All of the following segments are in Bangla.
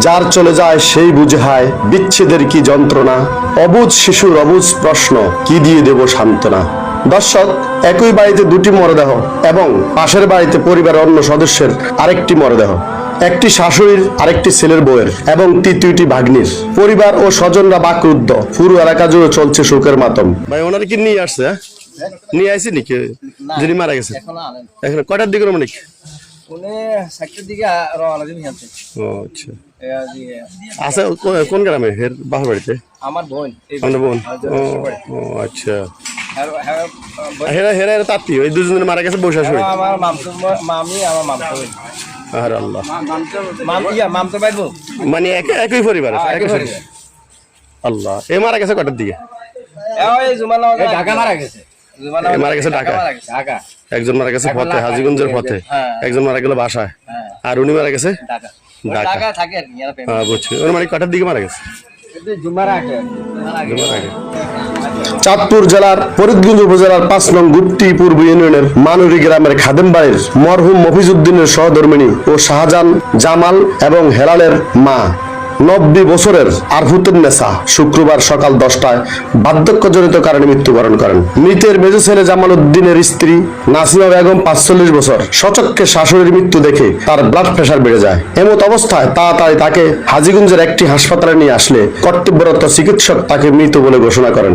যার চলে যায় সেই বুঝে হায় বিচ্ছেদের কি যন্ত্রণা? অবুজ শিশুর অবুজ প্রশ্ন কি দিয়ে দেব সান্ত্বনা? দর্শক একই বাড়িতে দুটি মরদেহ এবং পাশের বাড়িতে পরিবারের অন্য সদস্যের আরেকটি মরদেহ। একটি শাশুড়ির আরেকটি ছেলের বউয়ের এবং তৃতীয়টি ভাগ্নির। পরিবার ও স্বজনরা বাকরুদ্ধ। পুরো এলাকা জুড়ে চলছে শোকের মাতম। ভাই ওনার কি নিয়ে আসছে হ্যাঁ? নিয়ে আসি নাকি? যিনি মারা গেছে। এখন কয়টার দিকে মানে উনি দিকে রওনা দিন আচ্ছা। আছে কোন গ্রামে? হের বাপের বাড়িতে? আমার বোন আমার বোন। ও আচ্ছা। হ্যাঁ, হ্যাঁ, হেরা হেরা এরা তাত্তি ওই দুজনের মারা গেছে বসে শুয়ে আমার মামতো মামি আমার মামতো আর আল্লাহ। মাম ইয়া মামতো মানে একই একই পরিবার হ্যাঁ, একই পরিবার। আল্লাহ। এ মারা গেছে কটার দিকে? এই জুমানা ঢাকা মারা গেছে। এ মারা গেছে ঢাকা? মারা গেছে। একজন মারা গেছে পথে হাজিগঞ্জের পথে হ্যাঁ। একজন মারা গেল বাসায়। হ্যাঁ। আর উনি মারা গেছে? ঢাকা। ঢাকা। ঢাকা থাকে আর কি হ্যাঁ বুঝছি। ওর মানে কটার দিকে মারা গেছে? জুমার আগে জুমার আগে। চাঁদপুর জেলার ফরিদগঞ্জ উপজেলার পাঁচ নং গুপ্তি পূর্ব ইউনিয়নের মানুরি গ্রামের খাদেম বাড়ির মরহুম মফিজুদ্দিনের সহধর্মিনী ও শাহজাহান জামাল এবং হেলালের মা। নব্বই বছরের আরফুতুন নেসা শুক্রবার সকাল দশটায় বার্ধক্যজনিত কারণে মৃত্যুবরণ করেন। মৃতের মেজ ছেলে জামাল উদ্দিনের স্ত্রী নাসিমা বেগম, পাঁচচল্লিশ বছর। সচক্ষে শাশুড়ির মৃত্যু দেখে তার ব্লাড প্রেশার বেড়ে যায়। এমত অবস্থায় তাড়াতাড়ি তাকে হাজিগঞ্জের একটি হাসপাতালে নিয়ে আসলে কর্তব্যরত চিকিৎসক তাকে মৃত বলে ঘোষণা করেন।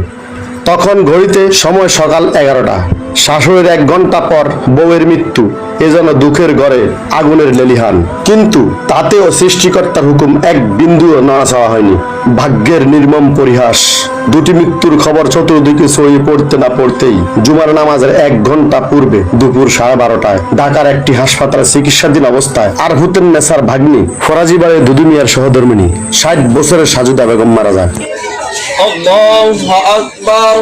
তখন ঘড়িতে সময় সকাল এগারোটা। শাশুড়ির এক ঘণ্টা পর বউয়ের মৃত্যু এজন্য দুঃখের ঘরে আগুনের লেলিহান। কিন্তু তাতেও সৃষ্টিকর্তার হুকুম এক বিন্দুও নাড়াচাওয়া হয়নি। ভাগ্যের নির্মম পরিহাস। দুটি মৃত্যুর খবর চতুর্দিকে ছড়িয়ে পড়তে না পড়তেই জুমার নামাজের এক ঘণ্টা পূর্বে দুপুর সাড়ে বারোটায় ঢাকার একটি হাসপাতালে চিকিৎসাধীন অবস্থায় আর হুতেন নেসার ভাগ্নি ফরাজি বাড়ির দুদু সহধর্মিনী, ষাট বছরের সাজুদা বেগম মারা যায়। আল্লাহু আকবার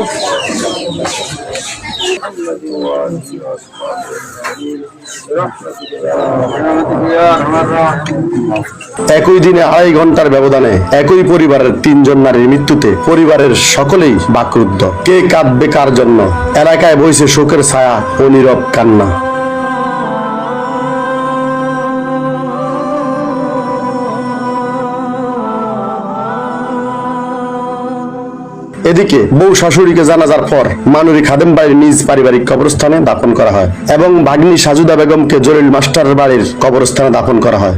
একই দিনে আড়াই ঘণ্টার ব্যবধানে একই পরিবারের তিনজন নারীর মৃত্যুতে পরিবারের সকলেই বাকরুদ্ধ। কে কাঁদবে কার জন্য? এলাকায় বইছে শোকের ছায়া ও নীরব কান্না। এদিকে বউ শাশুড়িকে জানাজার পর মানুরি খাদেম বাড়ির নিজ পারিবারিক কবরস্থানে দাপন করা হয় এবং ভাগ্নি সাজুদা বেগমকে জরিল মাস্টার বাড়ির কবরস্থানে দাপন করা হয়।